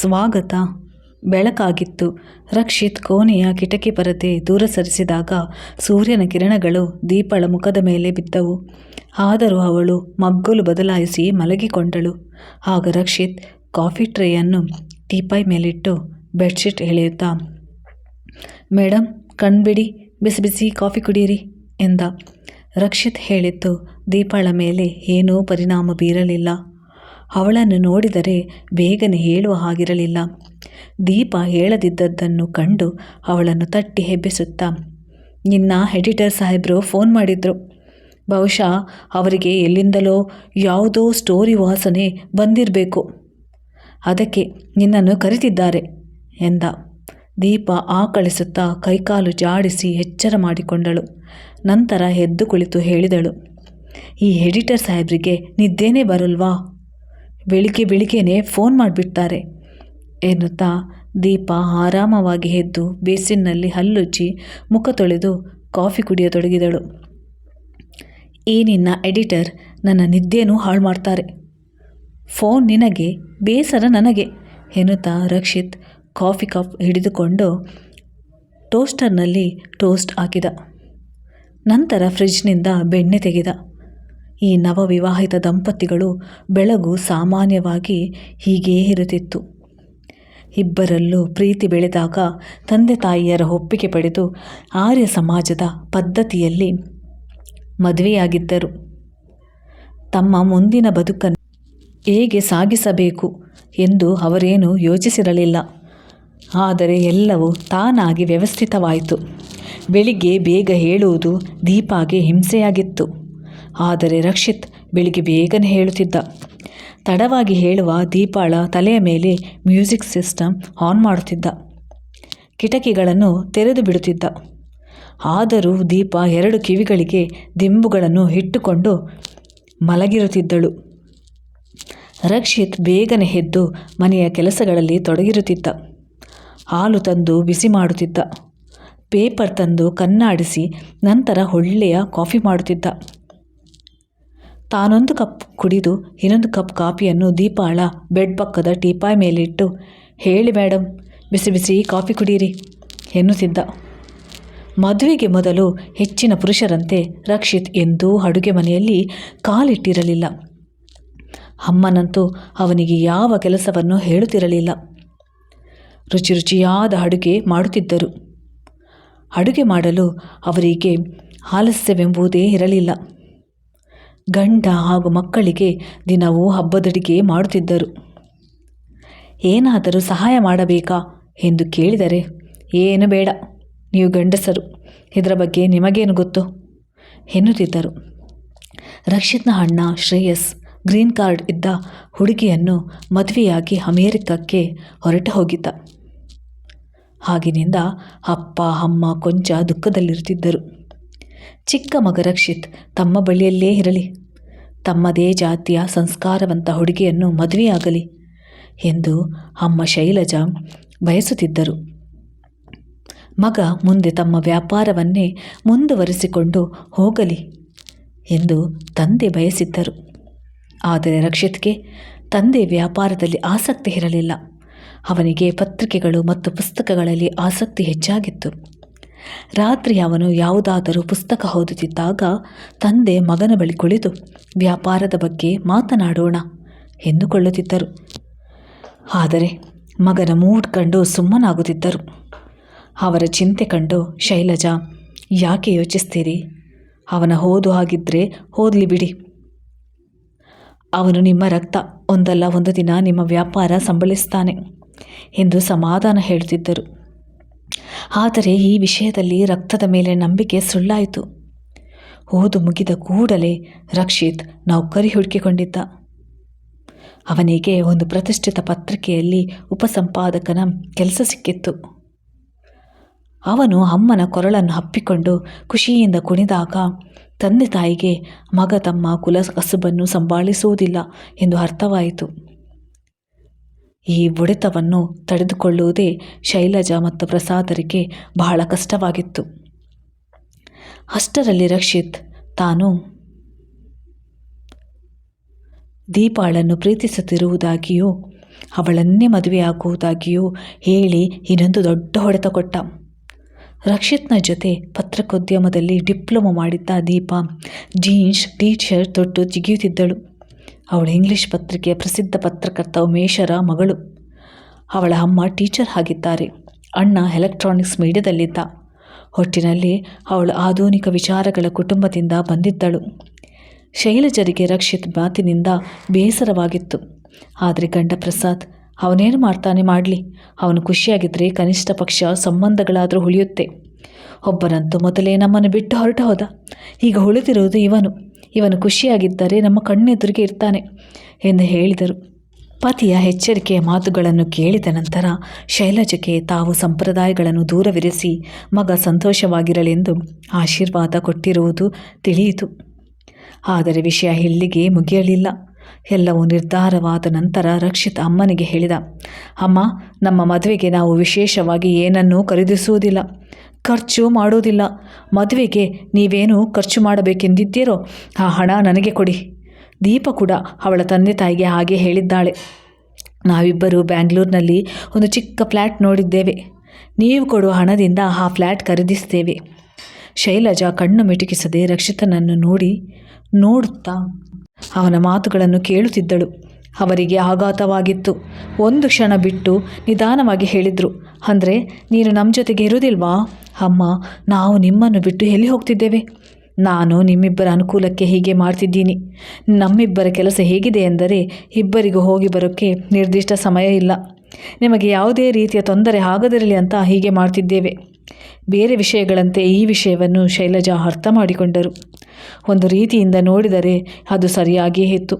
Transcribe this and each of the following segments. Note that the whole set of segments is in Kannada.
ಸ್ವಾಗತ. ಬೆಳಕಾಗಿತ್ತು. ರಕ್ಷಿತ್ ಕೋಣೆಯ ಕಿಟಕಿ ಪರದೆ ದೂರ ಸರಿಸಿದಾಗ ಸೂರ್ಯನ ಕಿರಣಗಳು ದೀಪಳ ಮುಖದ ಮೇಲೆ ಬಿದ್ದವು. ಆದರೂ ಅವಳು ಮಗ್ಗುಲು ಬದಲಾಯಿಸಿ ಮಲಗಿಕೊಂಡಳು. ಆಗ ರಕ್ಷಿತ್ ಕಾಫಿ ಟ್ರೇಯನ್ನು ಟೀಪಾಯ್ ಮೇಲಿಟ್ಟು ಬೆಡ್ಶೀಟ್ ಎಳೆಯುತ್ತಾ ಮೇಡಮ್ ಕಣ್ಬಿಡಿ, ಬಿಸಿ ಬಿಸಿ ಕಾಫಿ ಕುಡಿಯಿರಿ ಎಂದ. ರಕ್ಷಿತ್ ಹೇಳಿದ್ದು ದೀಪಾಳ ಮೇಲೆ ಏನೂ ಪರಿಣಾಮ ಬೀರಲಿಲ್ಲ. ಅವಳನ್ನು ನೋಡಿದರೆ ಬೇಗನೆ ಹೇಳುವ ಹಾಗಿರಲಿಲ್ಲ. ದೀಪ ಹೇಳದಿದ್ದದ್ದನ್ನು ಕಂಡು ಅವಳನ್ನು ತಟ್ಟಿ ಹೆಬ್ಬಿಸುತ್ತಾ, ನಿನ್ನ ಎಡಿಟರ್ ಸಾಹೇಬರು ಫೋನ್ ಮಾಡಿದ್ರು. ಬಹುಶಃ ಅವರಿಗೆ ಎಲ್ಲಿಂದಲೋ ಯಾವುದೋ ಸ್ಟೋರಿ ವಾಸನೆ ಬಂದಿರಬೇಕು. ಅದಕ್ಕೆ ನಿನ್ನನ್ನು ಕರೆತಿದ್ದಾರೆ ಎಂದ. ದೀಪ ಆಕಳಿಸುತ್ತಾ ಕೈಕಾಲು ಜಾಡಿಸಿ ಎಚ್ಚರ ಮಾಡಿಕೊಂಡಳು. ನಂತರ ಎದ್ದು ಕುಳಿತು ಹೇಳಿದಳು, ಈ ಎಡಿಟರ್ ಸಾಹೇಬ್ರಿಗೆ ನಿದ್ದೇನೆ ಬರಲ್ವಾ? ಬೆಳಿಗ್ಗೆ ಬೆಳಿಗ್ಗೆನೇ ಫೋನ್ ಮಾಡಿಬಿಡ್ತಾರೆ. ಎನ್ನುತ್ತಾ ದೀಪ ಆರಾಮವಾಗಿ ಎದ್ದು ಬೇಸಿನ್ನಲ್ಲಿ ಹಲ್ಲುಜ್ಜಿ ಮುಖ ತೊಳೆದು ಕಾಫಿ ಕುಡಿಯತೊಡಗಿದಳು ಈ ನಿನ್ನ ಎಡಿಟರ್ ನನ್ನ ನಿದ್ದೆನೂ ಹಾಳು ಮಾಡ್ತಾರೆ. ಫೋನ್ ನಿನಗೆ, ಬೇಸರ ನನಗೆ, ಎನ್ನುತ್ತಾ ರಕ್ಷಿತ್ ಕಾಫಿ ಕಪ್ ಹಿಡಿದುಕೊಂಡು ಟೋಸ್ಟರ್ನಲ್ಲಿ ಟೋಸ್ಟ್ ಹಾಕಿದ. ನಂತರ ಫ್ರಿಜ್ನಿಂದ ಬೆಣ್ಣೆ ತೆಗೆದ. ಈ ನವವಿವಾಹಿತ ದಂಪತಿಗಳು ಬೆಳಗು ಸಾಮಾನ್ಯವಾಗಿ ಹೀಗೇ ಇರುತ್ತಿತ್ತು. ಇಬ್ಬರಲ್ಲೂ ಪ್ರೀತಿ ಬೆಳೆದಾಗ ತಂದೆ ತಾಯಿಯರ ಒಪ್ಪಿಗೆ ಪಡೆದು ಆರ್ಯ ಸಮಾಜದ ಪದ್ಧತಿಯಲ್ಲಿ ಮದುವೆಯಾಗಿದ್ದರು. ತಮ್ಮ ಮುಂದಿನ ಬದುಕನ್ನು ಹೇಗೆ ಸಾಗಿಸಬೇಕು ಎಂದು ಅವರೇನು ಯೋಚಿಸಿರಲಿಲ್ಲ. ಆದರೆ ಎಲ್ಲವೂ ತಾನಾಗಿ ವ್ಯವಸ್ಥಿತವಾಯಿತು. ಬೆಳಿಗ್ಗೆ ಬೇಗ ಹೇಳುವುದು ದೀಪಾಗೆ ಹಿಂಸೆಯಾಗಿತ್ತು. ಆದರೆ ರಕ್ಷಿತ್ ಬೆಳಿಗ್ಗೆ ಬೇಗನೆ ಹೇಳುತ್ತಿದ್ದ. ತಡವಾಗಿ ಹೇಳುವ ದೀಪಾಳ ತಲೆಯ ಮೇಲೆ ಮ್ಯೂಸಿಕ್ ಸಿಸ್ಟಮ್ ಆನ್ ಮಾಡುತ್ತಿದ್ದ. ಕಿಟಕಿಗಳನ್ನು ತೆರೆದು ಬಿಡುತ್ತಿದ್ದ. ಆದರೂ ದೀಪ ಎರಡು ಕಿವಿಗಳಿಗೆ ದಿಂಬುಗಳನ್ನು ಇಟ್ಟುಕೊಂಡು ಮಲಗಿರುತ್ತಿದ್ದಳು. ರಕ್ಷಿತ್ ಬೇಗನೆ ಎದ್ದು ಮನೆಯ ಕೆಲಸಗಳಲ್ಲಿ ತೊಡಗಿರುತ್ತಿದ್ದ. ಹಾಲು ತಂದು ಬಿಸಿ ಮಾಡುತ್ತಿದ್ದ. ಪೇಪರ್ ತಂದು ಕಣ್ಣಾಡಿಸಿ ನಂತರ ಒಳ್ಳೆಯ ಕಾಫಿ ಮಾಡುತ್ತಿದ್ದ. ತಾನೊಂದು ಕಪ್ ಕುಡಿದು ಇನ್ನೊಂದು ಕಪ್ ಕಾಫಿಯನ್ನು ದೀಪಾಳ ಬೆಡ್ ಪಕ್ಕದ ಟೀಪಾಯ್ ಮೇಲಿಟ್ಟು, ಹೇಳಿ ಮೇಡಮ್ ಬಿಸಿ ಬಿಸಿ ಕಾಫಿ ಕುಡೀರಿ, ಎನ್ನುತ್ತಿದ್ದ. ಮದುವೆಗೆ ಮೊದಲು ಹೆಚ್ಚಿನ ಪುರುಷರಂತೆ ರಕ್ಷಿತ್ ಎಂದೂ ಅಡುಗೆ ಮನೆಯಲ್ಲಿ ಕಾಲಿಟ್ಟಿರಲಿಲ್ಲ. ಅಮ್ಮನಂತೂ ಅವನಿಗೆ ಯಾವ ಕೆಲಸವನ್ನು ಹೇಳುತ್ತಿರಲಿಲ್ಲ. ರುಚಿ ರುಚಿಯಾದ ಅಡುಗೆ ಮಾಡುತ್ತಿದ್ದರು. ಅಡುಗೆ ಮಾಡಲು ಅವರಿಗೆ ಆಲಸ್ಯವೆಂಬುದೇ ಇರಲಿಲ್ಲ. ಗಂಡ ಹಾಗೂ ಮಕ್ಕಳಿಗೆ ದಿನವೂ ಹಬ್ಬದಡಿಗೆ ಮಾಡುತ್ತಿದ್ದರು. ಏನಾದರೂ ಸಹಾಯ ಮಾಡಬೇಕಾ ಎಂದು ಕೇಳಿದರೆ, ಏನು ಬೇಡ, ನೀವು ಗಂಡಸರು, ಇದರ ಬಗ್ಗೆ ನಿಮಗೇನು ಗೊತ್ತು? ಎನ್ನುತ್ತಿದ್ದರು. ರಕ್ಷಿತ್ನ ಅಣ್ಣ ಶ್ರೇಯಸ್ ಗ್ರೀನ್ ಕಾರ್ಡ್ ಇದ್ದ ಹುಡುಗಿಯನ್ನು ಮದುವೆಯಾಗಿ ಅಮೇರಿಕಕ್ಕೆ ಹೊರಟು ಹೋಗಿದ್ದ. ಆಗಿನಿಂದ ಅಪ್ಪ, ಅಮ್ಮ ಕೊಂಚ ದುಃಖದಲ್ಲಿರುತ್ತಿದ್ದರು. ಚಿಕ್ಕ ಮಗ ರಕ್ಷಿತ್ ತಮ್ಮ ಬಳಿಯಲ್ಲೇ ಇರಲಿ. ತಮ್ಮದೇ ಜಾತಿಯ ಸಂಸ್ಕಾರವಂತ ಹುಡುಗಿಯನ್ನು ಮದುವೆಯಾಗಲಿ ಎಂದು ಅಮ್ಮ ಶೈಲಜಾ ಬಯಸುತ್ತಿದ್ದರು. ಮಗ ಮುಂದೆ ತಮ್ಮ ವ್ಯಾಪಾರವನ್ನೇ ಮುಂದುವರಿಸಿಕೊಂಡು ಹೋಗಲಿ ಎಂದು ತಂದೆ ಬಯಸಿದ್ದರು. ಆದರೆ ರಕ್ಷಿತ್ಗೆ ತಂದೆ ವ್ಯಾಪಾರದಲ್ಲಿ ಆಸಕ್ತಿ ಇರಲಿಲ್ಲ. ಅವನಿಗೆ ಪತ್ರಿಕೆಗಳು ಮತ್ತು ಪುಸ್ತಕಗಳಲ್ಲಿ ಆಸಕ್ತಿ ಹೆಚ್ಚಾಗಿತ್ತು. ರಾತ್ರಿ ಅವನು ಯಾವುದಾದರೂ ಪುಸ್ತಕ ಓದುತ್ತಿದ್ದಾಗ ತಂದೆ ಮಗನ ಬಳಿ ಕುಳಿತು, ವ್ಯಾಪಾರದ ಬಗ್ಗೆ ಮಾತನಾಡೋಣ ಎಂದುಕೊಳ್ಳುತ್ತಿದ್ದರು. ಆದರೆ ಮಗನ ಮೂಡ್ ಕಂಡು ಸುಮ್ಮನಾಗುತ್ತಿದ್ದರು. ಅವರ ಚಿಂತೆ ಕಂಡು, ಶೈಲಜಾ, ಯಾಕೆ ಯೋಚಿಸ್ತೀರಿ? ಅವನ ಓದು ಆಗಿದ್ದರೆ ಓದಲಿ ಬಿಡಿ. ಅವನು ನಿಮ್ಮ ರಕ್ತ, ಒಂದಲ್ಲ ಒಂದು ದಿನ ನಿಮ್ಮ ವ್ಯಾಪಾರ ಸಂಬಳಿಸ್ತಾನೆ ಎಂದು ಸಮಾಧಾನ ಹೇಳುತ್ತಿದ್ದರು. ಆದರೆ ಈ ವಿಷಯದಲ್ಲಿ ರಕ್ತದ ಮೇಲೆ ನಂಬಿಕೆ ಸುಳ್ಳಾಯಿತು. ಓದು ಮುಗಿದ ಕೂಡಲೇ ರಕ್ಷಿತ್ ನೌಕರಿ ಹುಡುಕಿಕೊಂಡಿದ್ದ. ಅವನಿಗೆ ಒಂದು ಪ್ರತಿಷ್ಠಿತ ಪತ್ರಿಕೆಯಲ್ಲಿ ಉಪಸಂಪಾದಕನ ಕೆಲಸ ಸಿಕ್ಕಿತ್ತು. ಅವನು ಅಮ್ಮನ ಕೊರಳನ್ನು ಹಪ್ಪಿಕೊಂಡು ಖುಷಿಯಿಂದ ಕುಣಿದಾಗ ತಂದೆ ತಾಯಿಗೆ ಮಗ ತಮ್ಮ ಕುಲ ಕಸುಬನ್ನು ಸಂಭಾಳಿಸುವುದಿಲ್ಲ ಎಂದು ಅರ್ಥವಾಯಿತು. ಈ ಒಡೆತವನ್ನು ತಡೆದುಕೊಳ್ಳುವುದೇ ಶೈಲಜಾ ಮತ್ತು ಪ್ರಸಾದರಿಗೆ ಬಹಳ ಕಷ್ಟವಾಗಿತ್ತು. ಅಷ್ಟರಲ್ಲಿ ರಕ್ಷಿತ್ ತಾನು ದೀಪಾಳನ್ನು ಪ್ರೀತಿಸುತ್ತಿರುವುದಾಗಿಯೂ, ಅವಳನ್ನೇ ಮದುವೆಯಾಗುವುದಾಗಿಯೂ ಹೇಳಿ ಇನ್ನೊಂದು ದೊಡ್ಡ ಹೊಡೆತ ಕೊಟ್ಟ. ರಕ್ಷಿತ್ನ ಜೊತೆ ಪತ್ರಿಕೋದ್ಯಮದಲ್ಲಿ ಡಿಪ್ಲೊಮೊ ಮಾಡಿದ್ದ ದೀಪಾ, ಜೀನ್ಸ್ ಟೀ ಶರ್ಟ್ ತೊಟ್ಟು ಜಿಗಿಯುತ್ತಿದ್ದಳು. ಅವಳು ಇಂಗ್ಲಿಷ್ ಪತ್ರಿಕೆಯ ಪ್ರಸಿದ್ಧ ಪತ್ರಕರ್ತ ಉಮೇಶರ ಮಗಳು. ಅವಳ ಅಮ್ಮ ಟೀಚರ್ ಆಗಿದ್ದಾರೆ. ಅಣ್ಣ ಎಲೆಕ್ಟ್ರಾನಿಕ್ಸ್ ಮೀಡಿಯಾದಲ್ಲಿದ್ದ. ಒಟ್ಟಿನಲ್ಲಿ ಅವಳು ಆಧುನಿಕ ವಿಚಾರಗಳ ಕುಟುಂಬದಿಂದ ಬಂದಿದ್ದಳು. ಶೈಲಜರಿಗೆ ರಕ್ಷಿತ್ ಮಾತಿನಿಂದ ಬೇಸರವಾಗಿತ್ತು. ಆದರೆ ಗಂಡ ಪ್ರಸಾದ್, ಅವನೇನು ಮಾಡ್ತಾನೆ ಮಾಡಲಿ. ಅವನು ಖುಷಿಯಾಗಿದ್ದರೆ ಕನಿಷ್ಠ ಪಕ್ಷ ಸಂಬಂಧಗಳಾದರೂ ಉಳಿಯುತ್ತೆ. ಒಬ್ಬನಂತೂ ಮೊದಲೇ ನಮ್ಮನ್ನು ಬಿಟ್ಟು ಹೊರಟು ಹೋದ. ಈಗ ಉಳಿದಿರುವುದು ಇವನು. ಇವನು ಖುಷಿಯಾಗಿದ್ದರೆ ನಮ್ಮ ಕಣ್ಣೆದುರಿಗೆ ಇರ್ತಾನೆ ಎಂದು ಹೇಳಿದರು. ಪತಿಯ ಎಚ್ಚರಿಕೆಯ ಮಾತುಗಳನ್ನು ಕೇಳಿದ ನಂತರ ಶೈಲಜಕ್ಕೆ ತಾವು ಸಂಪ್ರದಾಯಗಳನ್ನು ದೂರವಿರಿಸಿ ಮಗ ಸಂತೋಷವಾಗಿರಲೆಂದು ಆಶೀರ್ವಾದ ಕೊಟ್ಟಿರುವುದು ತಿಳಿಯಿತು. ಆದರೆ ವಿಷಯ ಇಲ್ಲಿಗೆ ಮುಗಿಯಲಿಲ್ಲ. ಎಲ್ಲವೂ ನಿರ್ಧಾರವಾದ ನಂತರ ರಕ್ಷಿತ ಅಮ್ಮನಿಗೆ ಹೇಳಿದ, ಅಮ್ಮ, ನಮ್ಮ ಮದುವೆಗೆ ನಾವು ವಿಶೇಷವಾಗಿ ಏನನ್ನೂ ಖರೀದಿಸುವುದಿಲ್ಲ. ಖರ್ಚು ಮಾಡೋದಿಲ್ಲ. ಮದುವೆಗೆ ನೀವೇನು ಖರ್ಚು ಮಾಡಬೇಕೆಂದಿದ್ದೀರೋ ಆ ಹಣ ನನಗೆ ಕೊಡಿ. ದೀಪ ಕೂಡ ಅವಳ ತಂದೆ ತಾಯಿಗೆ ಹಾಗೆ ಹೇಳಿದ್ದಾಳೆ. ನಾವಿಬ್ಬರು ಬ್ಯಾಂಗ್ಳೂರಿನಲ್ಲಿ ಒಂದು ಚಿಕ್ಕ ಫ್ಲ್ಯಾಟ್ ನೋಡಿದ್ದೇವೆ. ನೀವು ಕೊಡುವ ಹಣದಿಂದ ಆ ಫ್ಲ್ಯಾಟ್ ಖರೀದಿಸ್ತೇವೆ. ಶೈಲಜಾ ಕಣ್ಣು ಮಿಟುಕಿಸದೆ ರಕ್ಷಿತನನ್ನು ನೋಡಿ ನೋಡುತ್ತಾ ಅವನ ಮಾತುಗಳನ್ನು ಕೇಳುತ್ತಿದ್ದಳು. ಅವರಿಗೆ ಆಘಾತವಾಗಿತ್ತು. ಒಂದು ಕ್ಷಣ ಬಿಟ್ಟು ನಿಧಾನವಾಗಿ ಹೇಳಿದರು, ಅಂದರೆ ನೀನು ನಮ್ಮ ಜೊತೆಗೆ ಇರುವುದಿಲ್ವಾ ಅಮ್ಮ, ನಾವು ನಿಮ್ಮನ್ನು ಬಿಟ್ಟು ಎಲ್ಲಿ ಹೋಗ್ತಿದ್ದೇವೆ? ನಾನು ನಿಮ್ಮಿಬ್ಬರ ಅನುಕೂಲಕ್ಕೆ ಹೀಗೆ ಮಾಡ್ತಿದ್ದೀನಿ. ನಮ್ಮಿಬ್ಬರ ಕೆಲಸ ಹೇಗಿದೆ ಎಂದರೆ ಇಬ್ಬರಿಗೂ ಹೋಗಿ ಬರೋಕ್ಕೆ ನಿರ್ದಿಷ್ಟ ಸಮಯ ಇಲ್ಲ. ನಿಮಗೆ ಯಾವುದೇ ರೀತಿಯ ತೊಂದರೆ ಆಗದಿರಲಿ ಅಂತ ಹೀಗೆ ಮಾಡ್ತಿದ್ದೇವೆ. ಬೇರೆ ವಿಷಯಗಳಂತೆ ಈ ವಿಷಯವನ್ನು ಶೈಲಜಾ ಅರ್ಥ ಮಾಡಿಕೊಂಡರು. ಒಂದು ರೀತಿಯಿಂದ ನೋಡಿದರೆ ಅದು ಸರಿಯಾಗಿಯೇ ಇತ್ತು.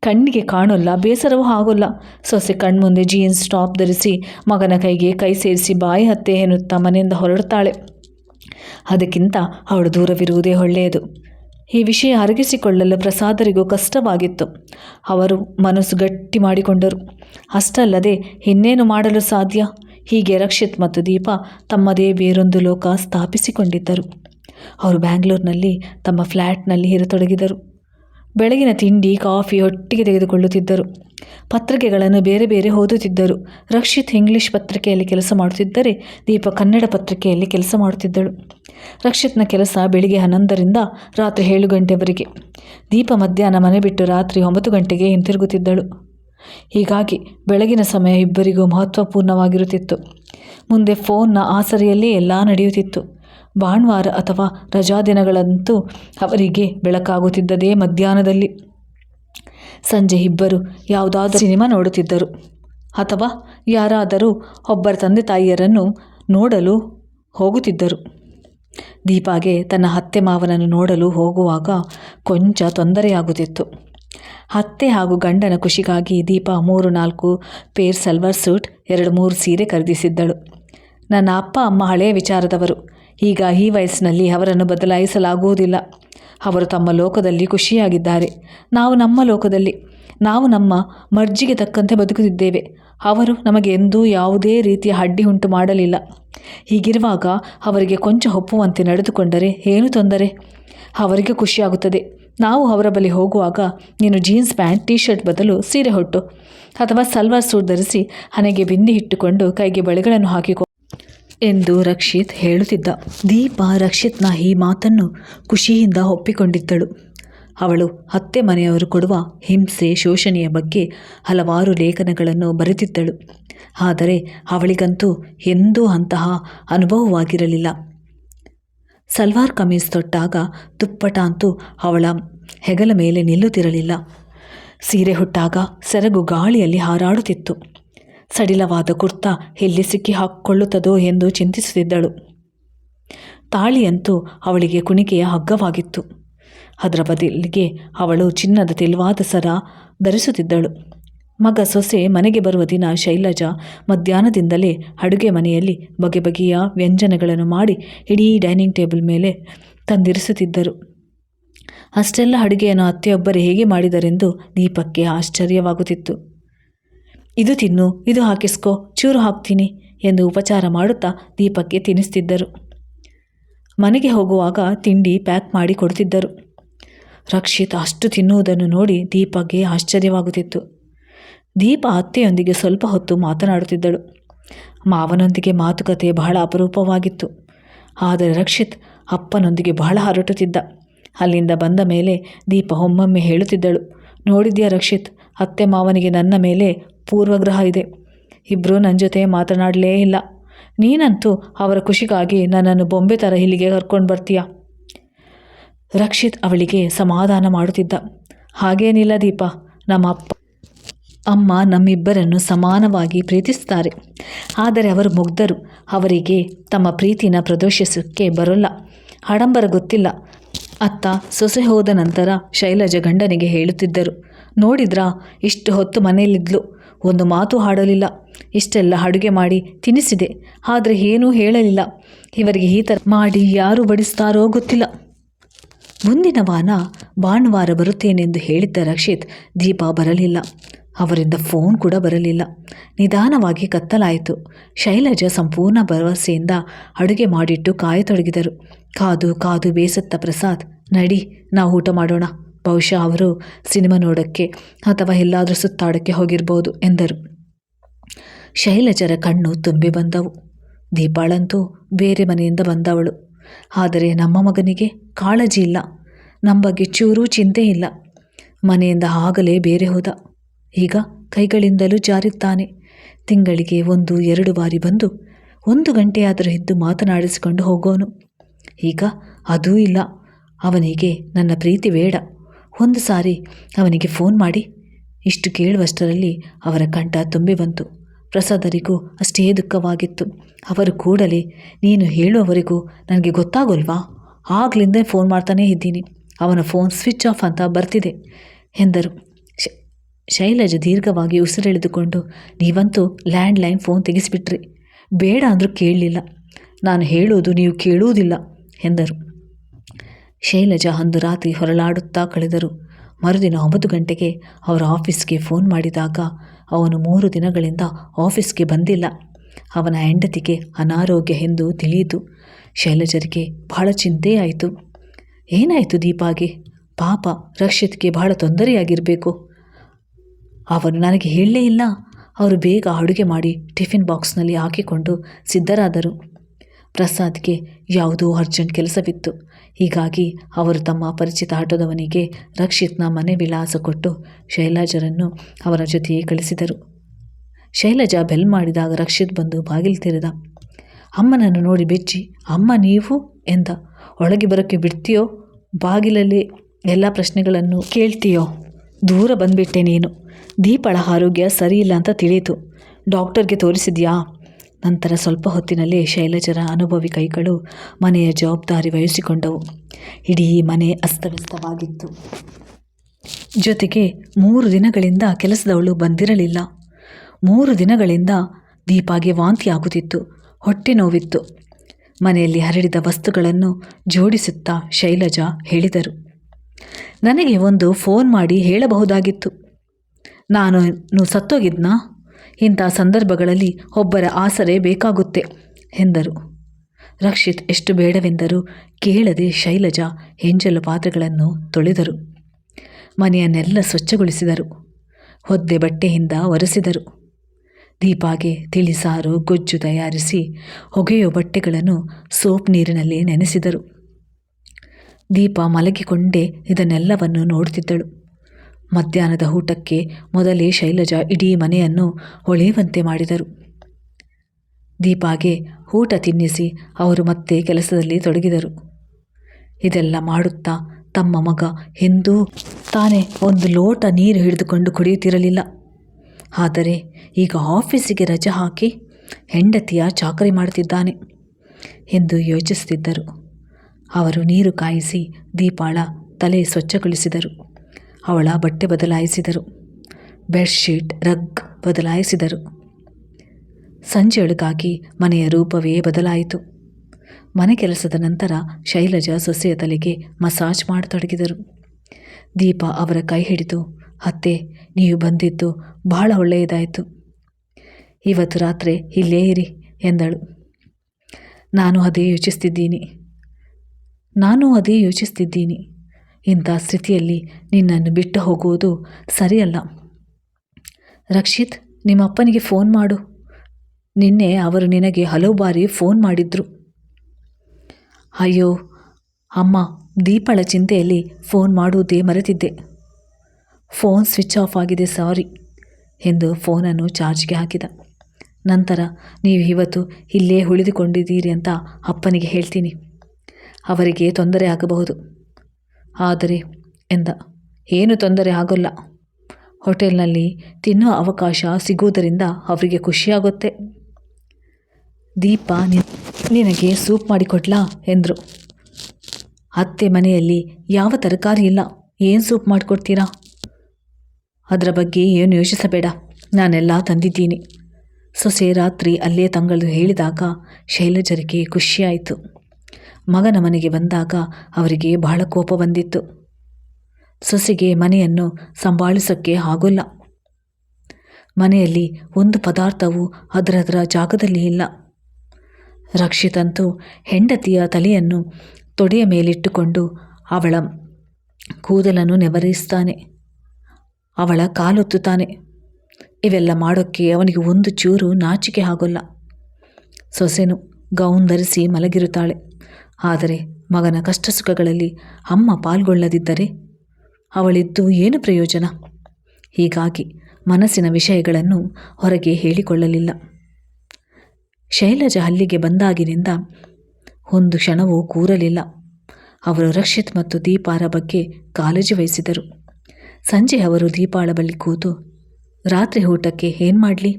ಕಣ್ಣಿಗೆ ಕಾಣೋಲ್ಲ, ಬೇಸರವೂ ಆಗೋಲ್ಲ. ಸೊಸೆ ಕಣ್ಮುಂದೆ ಜೀನ್ಸ್ ಟಾಪ್ ಧರಿಸಿ ಮಗನ ಕೈಗೆ ಕೈ ಸೇರಿಸಿ ಬಾಯಿ ಹತ್ತೆ ಎನ್ನುತ್ತಾ ಮನೆಯಿಂದ ಹೊರಡ್ತಾಳೆ. ಅದಕ್ಕಿಂತ ಅವಳು ದೂರವಿರುವುದೇ ಒಳ್ಳೆಯದು. ಈ ವಿಷಯ ಅರಗಿಸಿಕೊಳ್ಳಲು ಪ್ರಸಾದರಿಗೂ ಕಷ್ಟವಾಗಿತ್ತು. ಅವರು ಮನಸ್ಸು ಗಟ್ಟಿ ಮಾಡಿಕೊಂಡರು. ಅಷ್ಟಲ್ಲದೆ ಇನ್ನೇನು ಮಾಡಲು ಸಾಧ್ಯ? ಹೀಗೆ ರಕ್ಷಿತ್ ಮತ್ತು ದೀಪ ತಮ್ಮದೇ ಬೇರೊಂದು ಲೋಕ ಸ್ಥಾಪಿಸಿಕೊಂಡಿದ್ದರು. ಅವರು ಬ್ಯಾಂಗ್ಳೂರಿನಲ್ಲಿ ತಮ್ಮ ಫ್ಲ್ಯಾಟ್ನಲ್ಲಿ ಇರತೊಡಗಿದರು. ಬೆಳಗಿನ ತಿಂಡಿ, ಕಾಫಿ ಒಟ್ಟಿಗೆ ತೆಗೆದುಕೊಳ್ಳುತ್ತಿದ್ದರು. ಪತ್ರಿಕೆಗಳನ್ನು ಬೇರೆ ಬೇರೆ ಓದುತ್ತಿದ್ದರು. ರಕ್ಷಿತ್ ಇಂಗ್ಲಿಷ್ ಪತ್ರಿಕೆಯಲ್ಲಿ ಕೆಲಸ ಮಾಡುತ್ತಿದ್ದರೆ ದೀಪ ಕನ್ನಡ ಪತ್ರಿಕೆಯಲ್ಲಿ ಕೆಲಸ ಮಾಡುತ್ತಿದ್ದಳು. ರಕ್ಷಿತ್ನ ಕೆಲಸ ಬೆಳಿಗ್ಗೆ ಹನ್ನೊಂದರಿಂದ ರಾತ್ರಿ ಏಳು ಗಂಟೆವರೆಗೆ. ದೀಪ ಮಧ್ಯಾಹ್ನ ಮನೆ ಬಿಟ್ಟು ರಾತ್ರಿ ಒಂಬತ್ತು ಗಂಟೆಗೆ ಹಿಂತಿರುಗುತ್ತಿದ್ದಳು. ಹೀಗಾಗಿ ಬೆಳಗಿನ ಸಮಯ ಇಬ್ಬರಿಗೂ ಮಹತ್ವಪೂರ್ಣವಾಗಿರುತ್ತಿತ್ತು. ಮುಂದೆ ಫೋನ್ನ ಆಸರೆಯಲ್ಲೇ ಎಲ್ಲ ನಡೆಯುತ್ತಿತ್ತು. ಭಾನುವಾರ ಅಥವಾ ರಜಾದಿನಗಳಂತೂ ಅವರಿಗೆ ಬೆಳಕಾಗುತ್ತಿದ್ದದೇ ಮಧ್ಯಾಹ್ನದಲ್ಲಿ ಸಂಜೆ ಇಬ್ಬರು ಯಾವುದಾದರೂ ಸಿನಿಮಾ ನೋಡುತ್ತಿದ್ದರು. ಅಥವಾ ಯಾರಾದರೂ ಒಬ್ಬರ ತಂದೆ ತಾಯಿಯರನ್ನು ನೋಡಲು ಹೋಗುತ್ತಿದ್ದರು. ದೀಪಾಗೆ ತನ್ನ ಅತ್ತೆ ಮಾವನನ್ನು ನೋಡಲು ಹೋಗುವಾಗ ಕೊಂಚ ತೊಂದರೆಯಾಗುತ್ತಿತ್ತು. ಅತ್ತೆ ಹಾಗೂ ಗಂಡನ ಖುಷಿಗಾಗಿ ದೀಪಾ ಮೂರು ನಾಲ್ಕು ಪೇರ್ ಸಲ್ವಾರ್ ಸೂಟ್, ಎರಡು ಮೂರು ಸೀರೆ ಖರೀದಿಸಿದ್ದಳು. ನನ್ನ ಅಪ್ಪ, ಅಮ್ಮ ಹಳೆಯ ವಿಚಾರದವರು. ಈಗ ಈ ವಯಸ್ಸಿನಲ್ಲಿ ಅವರನ್ನು ಬದಲಾಯಿಸಲಾಗುವುದಿಲ್ಲ. ಅವರು ತಮ್ಮ ಲೋಕದಲ್ಲಿ ಖುಷಿಯಾಗಿದ್ದಾರೆ. ನಾವು ನಮ್ಮ ಲೋಕದಲ್ಲಿ. ನಾವು ನಮ್ಮ ಮರ್ಜಿಗೆ ತಕ್ಕಂತೆ ಬದುಕುತ್ತಿದ್ದೇವೆ. ಅವರು ನಮಗೆ ಎಂದೂ ಯಾವುದೇ ರೀತಿಯ ಅಡ್ಡಿ ಉಂಟು ಮಾಡಲಿಲ್ಲ. ಹೀಗಿರುವಾಗ ಅವರಿಗೆ ಕೊಂಚ ಒಪ್ಪುವಂತೆ ನಡೆದುಕೊಂಡರೆ ಏನು ತೊಂದರೆ? ಅವರಿಗೆ ಖುಷಿಯಾಗುತ್ತದೆ. ನಾವು ಅವರ ಬಳಿ ಹೋಗುವಾಗ ನೀನು ಜೀನ್ಸ್ ಪ್ಯಾಂಟ್ ಟೀ ಶರ್ಟ್ ಬದಲು ಸೀರೆ ಹೊಟ್ಟು ಅಥವಾ ಸಲ್ವಾರ್ ಸೂಟ್ ಧರಿಸಿ ಹಣೆಗೆ ಬಿಂದಿ ಇಟ್ಟುಕೊಂಡು ಕೈಗೆ ಬಳೆಗಳನ್ನು ಹಾಕಿಕೊ ಎಂದು ರಕ್ಷಿತ್ ಹೇಳುತ್ತಿದ್ದ. ದೀಪ ರಕ್ಷಿತ್ನ ಈ ಮಾತನ್ನು ಖುಷಿಯಿಂದ ಒಪ್ಪಿಕೊಂಡಿದ್ದಳು. ಅವಳು ಅತ್ತೆ ಮನೆಯವರು ಕೊಡುವ ಹಿಂಸೆ ಶೋಷಣೆಯ ಬಗ್ಗೆ ಹಲವಾರು ಲೇಖನಗಳನ್ನು ಬರೆದಿದ್ದಳು. ಆದರೆ ಅವಳಿಗಂತೂ ಎಂದೂ ಅಂತಹ ಅನುಭವವಾಗಿರಲಿಲ್ಲ. ಸಲ್ವಾರ್ ಕಮೀಸ್ ತೊಟ್ಟಾಗ ದುಪ್ಪಟ ಅಂತೂ ಅವಳ ಹೆಗಲ ಮೇಲೆ ನಿಲ್ಲುತ್ತಿರಲಿಲ್ಲ. ಸೀರೆ ಹುಟ್ಟಾಗ ಸೆರಗು ಗಾಳಿಯಲ್ಲಿ ಹಾರಾಡುತ್ತಿತ್ತು. ಸಡಿಲವಾದ ಕುರ್ತಾ ಎಲ್ಲಿ ಸಿಕ್ಕಿ ಹಾಕಿಕೊಳ್ಳುತ್ತದೋ ಎಂದು ಚಿಂತಿಸುತ್ತಿದ್ದಳು. ತಾಳಿಯಂತೂ ಅವಳಿಗೆ ಕುಣಿಕೆಯ ಹಗ್ಗವಾಗಿತ್ತು. ಅದರ ಬದಲಿಗೆ ಅವಳು ಚಿನ್ನದ ತೆಲುವಾದ ಸರ ಧರಿಸುತ್ತಿದ್ದಳು. ಮಗ ಸೊಸೆ ಮನೆಗೆ ಬರುವ ದಿನ ಶೈಲಜಾ ಮಧ್ಯಾಹ್ನದಿಂದಲೇ ಅಡುಗೆ ಮನೆಯಲ್ಲಿ ಬಗೆ ಬಗೆಯ ವ್ಯಂಜನಗಳನ್ನು ಮಾಡಿ ಇಡೀ ಡೈನಿಂಗ್ ಟೇಬಲ್ ಮೇಲೆ ತಂದಿರಿಸುತ್ತಿದ್ದರು. ಅಷ್ಟೆಲ್ಲ ಅಡುಗೆಯನ್ನು ಅತ್ತೆಯೊಬ್ಬರು ಹೇಗೆ ಮಾಡಿದರೆಂದು ದೀಪಕ್ಕೆ ಆಶ್ಚರ್ಯವಾಗುತ್ತಿತ್ತು. ಇದು ತಿನ್ನು, ಇದು ಹಾಕಿಸ್ಕೋ, ಚೂರು ಹಾಕ್ತೀನಿ ಎಂದು ಉಪಚಾರ ಮಾಡುತ್ತಾ ದೀಪಕ್ಕೆ ತಿನ್ನಿಸ್ತಿದ್ದರು. ಮನೆಗೆ ಹೋಗುವಾಗ ತಿಂಡಿ ಪ್ಯಾಕ್ ಮಾಡಿ ಕೊಡ್ತಿದ್ದರು ರಕ್ಷಿತ್ ಅಷ್ಟು ತಿನ್ನುವುದನ್ನು ನೋಡಿ ದೀಪಕ್ಕೆ ಆಶ್ಚರ್ಯವಾಗುತ್ತಿತ್ತು. ದೀಪ ಅತ್ತೆಯೊಂದಿಗೆ ಸ್ವಲ್ಪ ಹೊತ್ತು ಮಾತನಾಡುತ್ತಿದ್ದಳು. ಮಾವನೊಂದಿಗೆ ಮಾತುಕತೆ ಬಹಳ ಅಪರೂಪವಾಗಿತ್ತು. ಆದರೆ ರಕ್ಷಿತ್ ಅಪ್ಪನೊಂದಿಗೆ ಬಹಳ ಹರಟುತ್ತಿದ್ದ. ಅಲ್ಲಿಂದ ಬಂದ ಮೇಲೆ ದೀಪ ಒಮ್ಮೊಮ್ಮೆ ಹೇಳುತ್ತಿದ್ದಳು. ನೋಡಿದ್ಯಾ ರಕ್ಷಿತ್, ಅತ್ತೆ ಮಾವನಿಗೆ ನನ್ನ ಮೇಲೆ ಪೂರ್ವಗ್ರಹ ಇದೆ. ಇಬ್ಬರು ನನ್ನ ಜೊತೆ ಮಾತನಾಡಲೇ ಇಲ್ಲ. ನೀನಂತೂ ಅವರ ಖುಷಿಗಾಗಿ ನನ್ನನ್ನು ಬೊಂಬೆ ಥರ ಇಲ್ಲಿಗೆ ಕರ್ಕೊಂಡು ಬರ್ತೀಯ? ರಕ್ಷಿತ್ ಅವಳಿಗೆ ಸಮಾಧಾನ ಮಾಡುತ್ತಿದ್ದ. ಹಾಗೇನಿಲ್ಲ ದೀಪ, ನಮ್ಮ ಅಪ್ಪ, ಅಮ್ಮ ನಮ್ಮಿಬ್ಬರನ್ನು ಸಮಾನವಾಗಿ ಪ್ರೀತಿಸ್ತಾರೆ. ಆದರೆ ಅವರು ಮುಗ್ಧರು. ಅವರಿಗೆ ತಮ್ಮ ಪ್ರೀತಿನ ಪ್ರದರ್ಶಿಸೋಕ್ಕೆ ಬರೋಲ್ಲ. ಆಡಂಬರ ಗೊತ್ತಿಲ್ಲ. ಅತ್ತ ಸೊಸೆ ಹೋದ ನಂತರ ಶೈಲಜ ಗಂಡನಿಗೆ ಹೇಳುತ್ತಿದ್ದರು, ನೋಡಿದ್ರಾ ಇಷ್ಟು ಹೊತ್ತು ಮನೆಯಲ್ಲಿದ್ಲು? ಒಂದು ಮಾತು ಹಾಡಲಿಲ್ಲ. ಇಷ್ಟೆಲ್ಲ ಅಡುಗೆ ಮಾಡಿ ತಿನ್ನಿಸಿದೆ. ಆದರೆ ಏನೂ ಹೇಳಲಿಲ್ಲ. ಇವರಿಗೆ ಈ ಥರ ಮಾಡಿ ಯಾರು ಬಡಿಸ್ತಾರೋ ಗೊತ್ತಿಲ್ಲ. ಮುಂದಿನ ವಾನ ಭಾನುವಾರ ಬರುತ್ತೇನೆಂದು ಹೇಳಿದ್ದ ರಕ್ಷಿತ್ ದೀಪ ಬರಲಿಲ್ಲ. ಅವರಿಂದ ಫೋನ್ ಕೂಡ ಬರಲಿಲ್ಲ. ನಿಧಾನವಾಗಿ ಕತ್ತಲಾಯಿತು. ಶೈಲಜಾ ಸಂಪೂರ್ಣ ಭರವಸೆಯಿಂದ ಅಡುಗೆ ಮಾಡಿಟ್ಟು ಕಾಯತೊಡಗಿದರು. ಕಾದು ಕಾದು ಬೇಸತ್ತ ಪ್ರಸಾದ್, ನಡಿ, ನಾವು ಊಟ ಮಾಡೋಣ. ಬಹುಶಃ ಅವರು ಸಿನಿಮಾ ನೋಡೋಕ್ಕೆ ಅಥವಾ ಎಲ್ಲಾದರೂ ಸುತ್ತಾಡೋಕ್ಕೆ ಹೋಗಿರ್ಬೋದು ಎಂದರು. ಶೈಲಜರ ಕಣ್ಣು ತುಂಬಿ ಬಂದವು. ದೀಪಾಳಂತೂ ಬೇರೆ ಮನೆಯಿಂದ ಬಂದವಳು. ಆದರೆ ನಮ್ಮ ಮಗನಿಗೆ ಕಾಳಜಿ ಇಲ್ಲ. ನಮ್ಮ ಬಗ್ಗೆ ಚೂರೂ ಚಿಂತೆ ಇಲ್ಲ. ಮನೆಯಿಂದ ಆಗಲೇ ಬೇರೆ ಹೋದ. ಈಗ ಕೈಗಳಿಂದಲೂ ಜಾರಿದ್ದಾನೆ. ತಿಂಗಳಿಗೆ ಒಂದು, ಎರಡು ಬಾರಿ ಬಂದು ಒಂದು ಗಂಟೆಯಾದರೂ ಇದ್ದು ಮಾತನಾಡಿಸಿಕೊಂಡು ಹೋಗೋನು. ಈಗ ಅದೂ ಇಲ್ಲ. ಅವನಿಗೆ ನನ್ನ ಪ್ರೀತಿ ಬೇಡ. ಒಂದು ಸಾರಿ ಅವನಿಗೆ ಫೋನ್ ಮಾಡಿ, ಇಷ್ಟು ಕೇಳುವಷ್ಟರಲ್ಲಿ ಅವರ ಕಂಠ ತುಂಬಿ ಬಂತು. ಪ್ರಸಾದರಿಗೂ ಅಷ್ಟೇ ದುಃಖವಾಗಿತ್ತು. ಅವರು ಕೂಡಲೇ, ನೀನು ಹೇಳುವವರೆಗೂ ನನಗೆ ಗೊತ್ತಾಗೋಲ್ವಾ? ಆಗ್ಲಿಂದ ಫೋನ್ ಮಾಡ್ತಾನೇ ಇದ್ದೀನಿ. ಅವನ ಫೋನ್ ಸ್ವಿಚ್ ಆಫ್ ಅಂತ ಬರ್ತಿದೆ ಎಂದರು. ಶೈಲಜ ದೀರ್ಘವಾಗಿ ಉಸಿರೆಳೆದುಕೊಂಡು, ನೀವಂತೂ ಲ್ಯಾಂಡ್ಲೈನ್ ಫೋನ್ ತೆಗೆಸಿಬಿಟ್ರಿ. ಬೇಡ ಅಂದರೂ ಕೇಳಲಿಲ್ಲ. ನಾನು ಹೇಳೋದು ನೀವು ಕೇಳುವುದಿಲ್ಲ ಎಂದರು. ಶೈಲಜಾ ಅಂದು ರಾತ್ರಿ ಹೊರಳಾಡುತ್ತಾ ಕಳೆದರು. ಮರುದಿನ ಒಂಬತ್ತು ಗಂಟೆಗೆ ಅವರ ಆಫೀಸ್ಗೆ ಫೋನ್ ಮಾಡಿದಾಗ ಅವನು ಮೂರು ದಿನಗಳಿಂದ ಆಫೀಸ್ಗೆ ಬಂದಿಲ್ಲ. ಅವನ ಹೆಂಡತಿಗೆ ಅನಾರೋಗ್ಯ ಎಂದು ತಿಳಿಯಿತು. ಶೈಲಜರಿಗೆ ಬಹಳ ಚಿಂತೆಯಾಯಿತು ಏನಾಯಿತು ದೀಪಾಗೆ? ಪಾಪ, ರಕ್ಷಿತ್ಗೆ ಬಹಳ ತೊಂದರೆಯಾಗಿರಬೇಕು. ಅವನು ನನಗೆ ಹೇಳಲೇ ಇಲ್ಲ. ಅವರು ಬೇಗ ಅಡುಗೆ ಮಾಡಿ ಟಿಫಿನ್ ಬಾಕ್ಸ್ನಲ್ಲಿ ಹಾಕಿಕೊಂಡು ಸಿದ್ಧರಾದರು. ಪ್ರಸಾದ್ಗೆ ಯಾವುದೋ ಅರ್ಜೆಂಟ್ ಕೆಲಸವಿತ್ತು. ಹೀಗಾಗಿ ಅವರು ತಮ್ಮ ಪರಿಚಿತ ಆಟೋದವನಿಗೆ ರಕ್ಷಿತ್ನ ಮನೆ ವಿಳಾಸ ಕೊಟ್ಟು ಶೈಲಾಜರನ್ನು ಅವರ ಜೊತೆಯೇ ಕಳಿಸಿದರು. ಶೈಲಜಾ ಬೆಲ್ ಮಾಡಿದಾಗ ರಕ್ಷಿತ್ ಬಂದು ಬಾಗಿಲು ತೆರೆದ. ಅಮ್ಮನನ್ನು ನೋಡಿ ಬೆಚ್ಚಿ, ಅಮ್ಮ ನೀವು? ಎಂದ. ಒಳಗೆ ಬರೋಕ್ಕೆ ಬಿಡ್ತೀಯೋ? ಬಾಗಿಲಲ್ಲಿ ಎಲ್ಲ ಪ್ರಶ್ನೆಗಳನ್ನು ಕೇಳ್ತೀಯೋ? ದೂರ ಬಂದ್ಬಿಟ್ಟೆ ನೀನು. ದೀಪಳ ಆರೋಗ್ಯ ಸರಿಯಿಲ್ಲ ಅಂತ ತಿಳಿಯಿತು. ಡಾಕ್ಟರ್ಗೆ ತೋರಿಸಿದ್ಯಾ? ನಂತರ ಸ್ವಲ್ಪ ಹೊತ್ತಿನಲ್ಲೇ ಶೈಲಜರ ಅನುಭವಿ ಕೈಗಳು ಮನೆಯ ಜವಾಬ್ದಾರಿ ವಹಿಸಿಕೊಂಡವು. ಇಡೀ ಮನೆ ಅಸ್ತವ್ಯಸ್ತವಾಗಿತ್ತು. ಜೊತೆಗೆ ಮೂರು ದಿನಗಳಿಂದ ಕೆಲಸದವಳು ಬಂದಿರಲಿಲ್ಲ. ಮೂರು ದಿನಗಳಿಂದ ದೀಪಾಗೆ ವಾಂತಿ ಆಗುತ್ತಿತ್ತು ಹೊಟ್ಟೆ ನೋವಿತ್ತು. ಮನೆಯಲ್ಲಿ ಹರಡಿದ ವಸ್ತುಗಳನ್ನು ಜೋಡಿಸುತ್ತಾ ಶೈಲಜಾ ಹೇಳಿದರು. ನನಗೆ ಒಂದು ಫೋನ್ ಮಾಡಿ ಹೇಳಬಹುದಾಗಿತ್ತು. ನಾನು ಸತ್ತೋಗಿದ್ನಾ? ಇಂಥ ಸಂದರ್ಭಗಳಲ್ಲಿ ಒಬ್ಬರ ಆಸರೆ ಬೇಕಾಗುತ್ತೆ ಎಂದರು. ರಕ್ಷಿತ್ ಎಷ್ಟು ಬೇಡವೆಂದರೂ ಕೇಳದೆ ಶೈಲಜಾ ಹೆಂಜಲು ಪಾತ್ರೆಗಳನ್ನು ತೊಳೆದರು. ಮನೆಯನ್ನೆಲ್ಲ ಸ್ವಚ್ಛಗೊಳಿಸಿದರು. ಒದ್ದೆ ಬಟ್ಟೆಯಿಂದ ಒರೆಸಿದರು. ದೀಪಾಗೆ ತಿಳಿಸಾರು, ಗೊಜ್ಜು ತಯಾರಿಸಿ ಹೊಗೆಯೋ ಬಟ್ಟೆಗಳನ್ನು ಸೋಪ್ ನೀರಿನಲ್ಲಿ ನೆನೆಸಿದರು. ದೀಪ ಮಲಗಿಕೊಂಡೇ ಇದನ್ನೆಲ್ಲವನ್ನು ನೋಡುತ್ತಿದ್ದಳು ಮಧ್ಯಾಹ್ನದ ಊಟಕ್ಕೆ ಮೊದಲೇ ಶೈಲಜಾ ಇಡೀ ಮನೆಯನ್ನು ಹೊಳೆಯುವಂತೆ ಮಾಡಿದರು. ದೀಪಾಗೆ ಊಟ ತಿನ್ನಿಸಿ ಅವರು ಮತ್ತೆ ಕೆಲಸದಲ್ಲಿ ತೊಡಗಿದರು. ಇದೆಲ್ಲ ಮಾಡುತ್ತಾ ತಮ್ಮ ಮಗ ಎಂದೂ ತಾನೇ ಒಂದು ಲೋಟ ನೀರು ಹಿಡಿದುಕೊಂಡು ಕುಡಿಯುತ್ತಿರಲಿಲ್ಲ. ಆದರೆ ಈಗ ಆಫೀಸಿಗೆ ರಜೆ ಹಾಕಿ ಹೆಂಡತಿಯ ಚಾಕರಿ ಮಾಡುತ್ತಿದ್ದಾನೆ ಎಂದು ಯೋಚಿಸುತ್ತಿದ್ದರು. ಅವರು ನೀರು ಕಾಯಿಸಿ ದೀಪಾಳ ತಲೆ ಸ್ವಚ್ಛಗೊಳಿಸಿದರು. ಅವಳ ಬಟ್ಟೆ ಬದಲಾಯಿಸಿದರು. Bedsheet rug ಬದಲಾಯಿಸಿದರು. ಸಂಜೆಯೊಳಗಾಗಿ ಮನೆಯ ರೂಪವೇ ಬದಲಾಯಿತು. ಮನೆ ಕೆಲಸದ ನಂತರ ಶೈಲಜಾ ಸೊಸೆಯ ತಲೆಗೆ ಮಸಾಜ್ ಮಾಡತೊಡಗಿದರು. ದೀಪ ಅವರ ಕೈ ಹಿಡಿದು, ಅತ್ತೆ, ನೀವು ಬಂದಿದ್ದು ಬಹಳ ಒಳ್ಳೆಯದಾಯಿತು. ಇವತ್ತು ರಾತ್ರಿ ಇಲ್ಲೇ ಇರಿ ಎಂದಳು. ನಾನು ಅದೇ ಯೋಚಿಸ್ತಿದ್ದೀನಿ. ನಾನು ಅದೇ ಯೋಚಿಸ್ತಿದ್ದೀನಿ. ಇಂಥ ಸ್ಥಿತಿಯಲ್ಲಿ ನಿನ್ನನ್ನು ಬಿಟ್ಟು ಹೋಗುವುದು ಸರಿಯಲ್ಲ. ರಕ್ಷಿತ್, ನಿಮ್ಮಪ್ಪನಿಗೆ ಫೋನ್ ಮಾಡು. ನಿನ್ನೆ ಅವರು ನಿನಗೆ ಹಲವು ಬಾರಿ ಫೋನ್ ಮಾಡಿದ್ರು. ಅಯ್ಯೋ, ಅಮ್ಮ, ದೀಪಳ ಚಿಂತೆಯಲ್ಲಿ ಫೋನ್ ಮಾಡುವುದೇ ಮರೆತಿದ್ದೆ. ಫೋನ್ ಸ್ವಿಚ್ ಆಫ್ ಆಗಿದೆ, ಸಾರಿ ಎಂದು ಫೋನನ್ನು ಚಾರ್ಜ್ಗೆ ಹಾಕಿದ. ನಂತರ, ನೀವು ಇವತ್ತು ಇಲ್ಲೇ ಉಳಿದುಕೊಂಡಿದ್ದೀರಿ ಅಂತ ಅಪ್ಪನಿಗೆ ಹೇಳ್ತೀನಿ. ಅವರಿಗೆ ತೊಂದರೆ ಆಗಬಹುದು. ಆದರೆ ಎಂದ, ಏನು ತೊಂದರೆ ಆಗೋಲ್ಲ. ಹೋಟೆಲ್ನಲ್ಲಿ ತಿನ್ನುವ ಅವಕಾಶ ಸಿಗುವುದರಿಂದ ಅವರಿಗೆ ಖುಷಿಯಾಗುತ್ತೆ. ದೀಪ ನಿನಗೆ ಸೂಪ್ ಮಾಡಿಕೊಡ್ಲಾ? ಎಂದರು. ಅತ್ತೆ ಮನೆಯಲ್ಲಿ ಯಾವ ತರಕಾರಿ ಇಲ್ಲ. ಏನು ಸೂಪ್ ಮಾಡಿಕೊಡ್ತೀರಾ? ಅದರ ಬಗ್ಗೆ ಏನು ಯೋಚಿಸಬೇಡ. ನಾನೆಲ್ಲ ತಂದಿದ್ದೀನಿ. ಸೊಸೆ ರಾತ್ರಿ ಅಲ್ಲೇ ತಂಗಳು ಹೇಳಿದಾಗ ಶೈಲಜರಿಗೆ ಖುಷಿಯಾಯಿತು. ಮಗನ ಮನೆಗೆ ಬಂದಾಗ ಅವರಿಗೆ ಬಹಳ ಕೋಪ ಬಂದಿತ್ತು. ಸೊಸೆಗೆ ಮನೆಯನ್ನು ಸಂಭಾಳಿಸೋಕ್ಕೆ ಆಗೋಲ್ಲ. ಮನೆಯಲ್ಲಿ ಒಂದು ಪದಾರ್ಥವು ಅದರದರ ಜಾಗದಲ್ಲಿ ಇಲ್ಲ. ರಕ್ಷಿತಂತೂ ಹೆಂಡತಿಯ ತಲೆಯನ್ನು ತೊಡೆಯ ಮೇಲಿಟ್ಟುಕೊಂಡು ಅವಳ ಕೂದಲನ್ನು ನೆವರಿಸ್ತಾನೆ. ಅವಳ ಕಾಲೊತ್ತುತ್ತಾನೆ. ಇವೆಲ್ಲ ಮಾಡೋಕ್ಕೆ ಅವನಿಗೆ ಒಂದು ಚೂರು ನಾಚಿಕೆ ಆಗೋಲ್ಲ. ಸೊಸೆನು ಗೌನ್ ಧರಿಸಿ ಮಲಗಿರುತ್ತಾಳೆ. ಆದರೆ ಮಗನ ಕಷ್ಟ ಸುಖಗಳಲ್ಲಿ ಅಮ್ಮ ಪಾಲ್ಗೊಳ್ಳದಿದ್ದರೆ ಅವಳಿದ್ದು ಏನು ಪ್ರಯೋಜನ? ಹೀಗಾಗಿ ಮನಸ್ಸಿನ ವಿಷಯಗಳನ್ನು ಹೊರಗೆ ಹೇಳಿಕೊಳ್ಳಲಿಲ್ಲ. ಶೈಲಜ ಅಲ್ಲಿಗೆ ಬಂದಾಗಿನಿಂದ ಒಂದು ಕ್ಷಣವೂ ಕೂರಲಿಲ್ಲ. ಅವರು ರಕ್ಷಿತ್ ಮತ್ತು ದೀಪಾರ ಬಗ್ಗೆ ಕಾಳಜಿ ವಹಿಸಿದರು. ಸಂಜೆ ಅವರು ದೀಪಾಳ ಬಳಿ ಕೂತು, ರಾತ್ರಿ ಊಟಕ್ಕೆ ಏನು ಮಾಡಲಿ?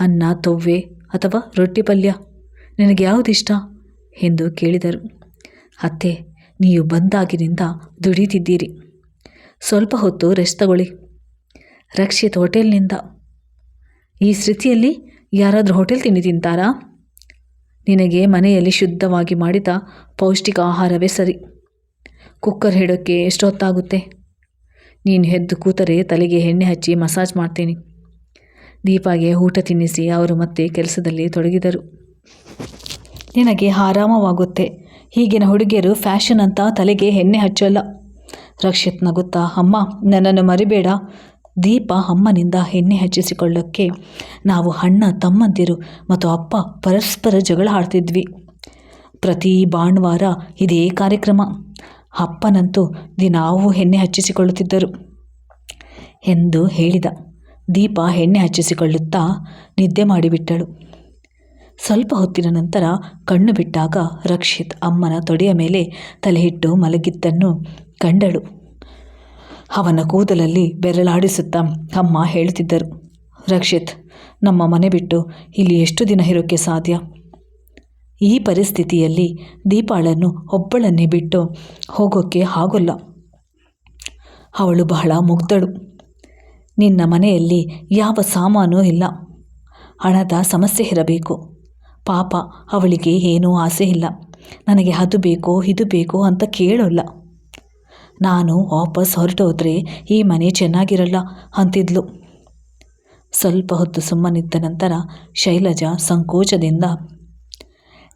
ಅನ್ನ, ತೊವ್ವೆ ಅಥವಾ ರೊಟ್ಟಿ ಪಲ್ಯ? ನಿನಗೆ ಯಾವುದಿಷ್ಟ? ಎಂದು ಕೇಳಿದರು. ಅತ್ತೆ, ನೀವು ಬಂದಾಗಿನಿಂದ ದುಡಿತಿದ್ದೀರಿ. ಸ್ವಲ್ಪ ಹೊತ್ತು ರೆಸ್ಟ್ ತಗೊಳ್ಳಿ. ರಕ್ಷಿತ್ ಹೋಟೆಲ್ನಿಂದ. ಈ ಸ್ಥಿತಿಯಲ್ಲಿ ಯಾರಾದರೂ ಹೋಟೆಲ್ ತಿಂಡಿ ತಿಂತಾರಾ? ನಿನಗೆ ಮನೆಯಲ್ಲಿ ಶುದ್ಧವಾಗಿ ಮಾಡಿದ ಪೌಷ್ಟಿಕ ಆಹಾರವೇ ಸರಿ. ಕುಕ್ಕರ್ ಹಿಡೋಕ್ಕೆ ಎಷ್ಟೊತ್ತಾಗುತ್ತೆ? ನೀನು ಎದ್ದು ಕೂತರೆ ತಲೆಗೆ ಎಣ್ಣೆ ಹಚ್ಚಿ ಮಸಾಜ್ ಮಾಡ್ತೀನಿ. ದೀಪಾಗೆ ಊಟ ತಿನ್ನಿಸಿ ಅವರು ಮತ್ತೆ ಕೆಲಸದಲ್ಲಿ ತೊಡಗಿದರು. ನಿನಗೆ ಆರಾಮವಾಗುತ್ತೆ. ಈಗಿನ ಹುಡುಗಿಯರು ಫ್ಯಾಷನ್ ಅಂತ ತಲೆಗೆ ಎಣ್ಣೆ ಹಚ್ಚಲ್ಲ. ರಕ್ಷಿತ್ ನಗುತ್ತಾ, ಅಮ್ಮ, ನನ್ನನ್ನು ಮರಿಬೇಡ. ದೀಪ ಅಮ್ಮನಿಂದ ಎಣ್ಣೆ ಹಚ್ಚಿಸಿಕೊಳ್ಳೋಕ್ಕೆ ನಾವು ಅಣ್ಣ, ತಮ್ಮಂದಿರು ಮತ್ತು ಅಪ್ಪ ಪರಸ್ಪರ ಜಗಳ ಆಡ್ತಿದ್ವಿ. ಪ್ರತಿ ಭಾನುವಾರ ಇದೇ ಕಾರ್ಯಕ್ರಮ. ಅಪ್ಪನಂತೂ ದಿನಾವೂ ಎಣ್ಣೆ ಹಚ್ಚಿಸಿಕೊಳ್ಳುತ್ತಿದ್ದರು. ಎಂದು ಹೇಳಿದ. ದೀಪ ಎಣ್ಣೆ ಹಚ್ಚಿಸಿಕೊಳ್ಳುತ್ತಾ ನಿದ್ದೆ ಮಾಡಿಬಿಟ್ಟಳು. ಸ್ವಲ್ಪ ಹೊತ್ತಿನ ನಂತರ ಕಣ್ಣು ಬಿಟ್ಟಾಗ ರಕ್ಷಿತ್ ಅಮ್ಮನ ತೊಡೆಯ ಮೇಲೆ ತಲೆಹಿಟ್ಟು ಮಲಗಿದ್ದನ್ನು ಕಂಡಳು. ಅವನ ಕೂದಲಲ್ಲಿ ಬೆರಳಾಡಿಸುತ್ತಾ ಅಮ್ಮ ಹೇಳುತ್ತಿದ್ದರು ರಕ್ಷಿತ್, ನಮ್ಮ ಮನೆ ಬಿಟ್ಟು ಇಲ್ಲಿ ಎಷ್ಟು ದಿನ ಇರೋಕ್ಕೆ ಸಾಧ್ಯ? ಈ ಪರಿಸ್ಥಿತಿಯಲ್ಲಿ ದೀಪಾಳನ್ನು ಒಬ್ಬಳನ್ನೇ ಬಿಟ್ಟು ಹೋಗೋಕ್ಕೆ ಆಗೋಲ್ಲ. ಅವಳು ಬಹಳ ಮುಗ್ಧಳು. ನಿನ್ನ ಮನೆಯಲ್ಲಿ ಯಾವ ಸಾಮಾನು ಇಲ್ಲ. ಹಣದ ಸಮಸ್ಯೆ ಇರಬೇಕು. ಪಾಪ, ಅವಳಿಗೆ ಏನೂ ಆಸೆ ಇಲ್ಲ. ನನಗೆ ಅದು ಬೇಕೋ, ಇದು ಬೇಕೋ ಅಂತ ಕೇಳೋಲ್ಲ. ನಾನು ವಾಪಸ್ ಹೊರಟೋದ್ರೆ ಈ ಮನೆ ಚೆನ್ನಾಗಿರಲ್ಲ ಅಂತಿದ್ಲು. ಸ್ವಲ್ಪ ಹೊತ್ತು ಸುಮ್ಮನಿದ್ದ ನಂತರ ಶೈಲಜಾ ಸಂಕೋಚದಿಂದ,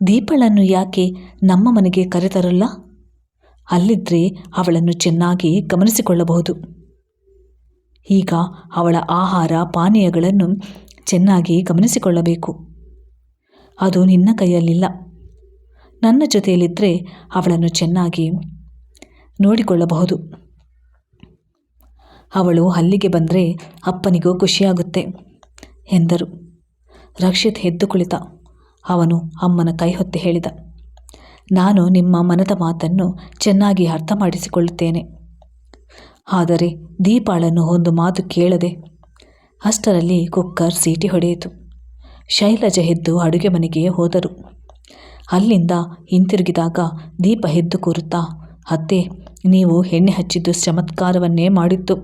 ದೀಪಳನ್ನು ಯಾಕೆ ನಮ್ಮ ಮನೆಗೆ ಕರೆತರಲ್ಲ? ಅಲ್ಲಿದ್ದರೆ ಅವಳನ್ನು ಚೆನ್ನಾಗಿ ಗಮನಿಸಿಕೊಳ್ಳಬಹುದು. ಈಗ ಅವಳ ಆಹಾರ, ಪಾನೀಯಗಳನ್ನು ಚೆನ್ನಾಗಿ ಗಮನಿಸಿಕೊಳ್ಳಬೇಕು. ಅದು ನಿನ್ನ ಕೈಯಲ್ಲಿಲ್ಲ. ನನ್ನ ಜೊತೆಯಲ್ಲಿದ್ದರೆ ಅವಳನ್ನು ಚೆನ್ನಾಗಿ ನೋಡಿಕೊಳ್ಳಬಹುದು. ಅವಳು ಅಲ್ಲಿಗೆ ಬಂದರೆ ಅಪ್ಪನಿಗೂ ಖುಷಿಯಾಗುತ್ತೆ ಎಂದರು. ರಕ್ಷಿತ್ ಎದ್ದು ಕುಳಿತ. ಅವನು ಅಮ್ಮನ ಕೈ ಹೊತ್ತಿ ಹೇಳಿದ, ನಾನು ನಿಮ್ಮ ಮನದ ಮಾತನ್ನು ಚೆನ್ನಾಗಿ ಅರ್ಥ ಮಾಡಿಸಿಕೊಳ್ಳುತ್ತೇನೆ. ಆದರೆ ದೀಪಾಳನ್ನು ಒಂದು ಮಾತು ಕೇಳದೆ ಅಷ್ಟರಲ್ಲಿ ಕುಕ್ಕರ್ ಸೀಟಿ ಹೊಡೆಯಿತು. ಶೈಲಜ ಎದ್ದು ಅಡುಗೆ ಮನೆಗೆ ಹೋದರು. ಅಲ್ಲಿಂದ ಹಿಂತಿರುಗಿದಾಗ ದೀಪ ಎದ್ದು ಕೂರುತ್ತಾ, ಅತ್ತೆ, ನೀವು ಎಣ್ಣೆ ಹಚ್ಚಿದ್ದು ಚಮತ್ಕಾರವನ್ನೇ ಮಾಡಿತ್ತು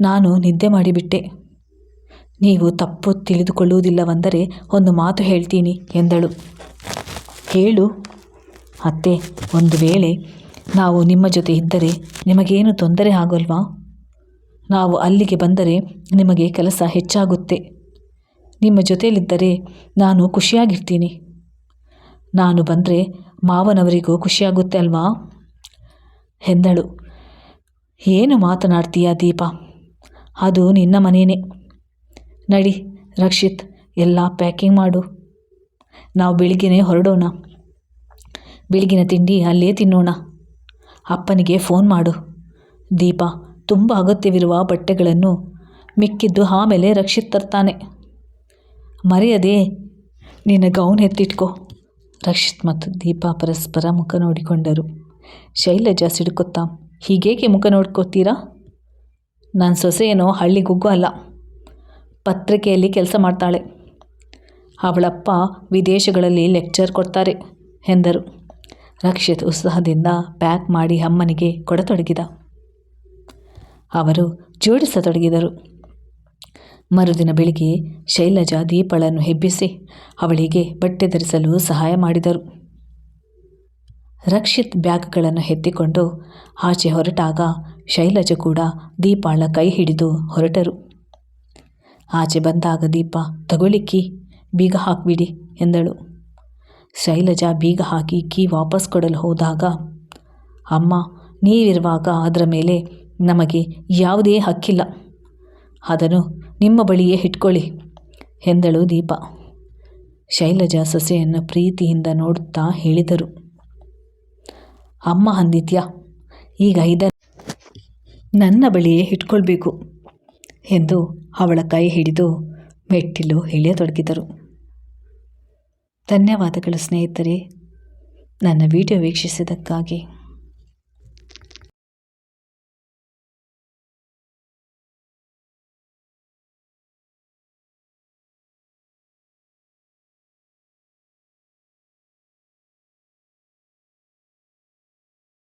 ನಾನು ನಿದ್ದೆ ಮಾಡಿಬಿಟ್ಟೆ. ನೀವು ತಪ್ಪು ತಿಳಿದುಕೊಳ್ಳುವುದಿಲ್ಲವೆಂದರೆ ಒಂದು ಮಾತು ಹೇಳ್ತೀನಿ ಎಂದಳು. ಹೇಳು. ಅತ್ತೆ, ಒಂದು ವೇಳೆ ನಾವು ನಿಮ್ಮ ಜೊತೆ ಇದ್ದರೆ ನಿಮಗೇನು ತೊಂದರೆ ಆಗೋಲ್ವಾ? ನಾವು ಅಲ್ಲಿಗೆ ಬಂದರೆ ನಿಮಗೆ ಕೆಲಸ ಹೆಚ್ಚಾಗುತ್ತೆ. ನಿಮ್ಮ ಜೊತೆಯಲ್ಲಿದ್ದರೆ ನಾನು ಖುಷಿಯಾಗಿರ್ತೀನಿ. ನಾನು ಬಂದರೆ ಮಾವನವರಿಗೂ ಖುಷಿಯಾಗುತ್ತೆ ಅಲ್ವಾ? ಎಂದಳು. ಏನು ಮಾತನಾಡ್ತೀಯ ದೀಪ? ಅದು ನಿನ್ನ ಮನೆಯೇ ನಡಿ, ರಕ್ಷಿತ್, ಎಲ್ಲ ಪ್ಯಾಕಿಂಗ್ ಮಾಡು. ನಾವು ಬೆಳಿಗ್ಗೆನೇ ಹೊರಡೋಣ. ಬೆಳಗಿನ ತಿಂಡಿ ಅಲ್ಲೇ ತಿನ್ನೋಣ. ಅಪ್ಪನಿಗೆ ಫೋನ್ ಮಾಡು. ದೀಪ, ತುಂಬ ಅಗತ್ಯವಿರುವ ಬಟ್ಟೆಗಳನ್ನು ಮಿಕ್ಕಿದ್ದು ಆಮೇಲೆ ರಕ್ಷಿತ್ ತರ್ತಾನೆ. ಮರೆಯದೆ ನಿನ್ನ ಗೌನ್ ಎತ್ತಿಟ್ಕೋ. ರಕ್ಷಿತ್ ಮತ್ತು ದೀಪಾ ಪರಸ್ಪರ ಮುಖ ನೋಡಿಕೊಂಡರು. ಶೈಲಜಾ ಸಿಡುಕುತ್ತಾ, ಹೀಗೇಕೆ ಮುಖ ನೋಡ್ಕೋತೀರಾ? ನನ್ನ ಸೊಸೆ ಏನೋ ಹಳ್ಳಿ ಗುಗ್ಗು ಅಲ್ಲ. ಪತ್ರಿಕೆಯಲ್ಲಿ ಕೆಲಸ ಮಾಡ್ತಾಳೆ. ಅವಳಪ್ಪ ವಿದೇಶಗಳಲ್ಲಿ ಲೆಕ್ಚರ್ ಕೊಡ್ತಾರೆ ಎಂದರು. ರಕ್ಷಿತ್ ಉತ್ಸಾಹದಿಂದ ಪ್ಯಾಕ್ ಮಾಡಿ ಅಮ್ಮನಿಗೆ ಕೊಡತೊಡಗಿದ. ಅವರು ಜೋಡಿಸತೊಡಗಿದರು. ಮರುದಿನ ಬೆಳಿಗ್ಗೆ ಶೈಲಜಾ ದೀಪಳನ್ನು ಹೆಬ್ಬಿಸಿ ಅವಳಿಗೆ ಬಟ್ಟೆ ಧರಿಸಲು ಸಹಾಯ ಮಾಡಿದರು. ರಕ್ಷಿತ್ ಬ್ಯಾಗ್ಗಳನ್ನು ಎತ್ತಿಕೊಂಡು ಆಚೆ ಹೊರಟಾಗ ಶೈಲಜ ಕೂಡ ದೀಪಾಳ ಕೈ ಹಿಡಿದು ಹೊರಟರು. ಆಚೆ ಬಂದಾಗ ದೀಪ, ತಗೊಳ್ಳಿಕ್ಕಿ, ಬೀಗ ಹಾಕಿಬಿಡಿ ಎಂದಳು. ಶೈಲಜ ಬೀಗ ಹಾಕಿ ಕೀ ವಾಪಸ್ ಕೊಡಲು ಹೋದಾಗ, ಅಮ್ಮ, ನೀವಿರುವಾಗ ಅದರ ಮೇಲೆ ನಮಗೆ ಯಾವುದೇ ಹಕ್ಕಿಲ್ಲ. ಅದನ್ನು ನಿಮ್ಮ ಬಳಿಯೇ ಇಟ್ಕೊಳ್ಳಿ, ಎಂದಳು ದೀಪ. ಶೈಲಜಾ ಸೊಸೆಯನ್ನು ಪ್ರೀತಿಯಿಂದ ನೋಡುತ್ತಾ ಹೇಳಿದರು. ಅಮ್ಮ ಅಂದಿದ್ಯಾ ಈಗ ಇದ ನನ್ನ ಬಳಿಯೇ ಇಟ್ಕೊಳ್ಬೇಕು, ಎಂದು ಅವಳ ಕೈ ಹಿಡಿದು ಮೆಟ್ಟಿಲು ಇಳಿಯತೊಡಗಿದರು ಧನ್ಯವಾದಗಳು ಸ್ನೇಹಿತರೆ, ನನ್ನ ವಿಡಿಯೋ ವೀಕ್ಷಿಸಿದ್ದಕ್ಕಾಗಿ.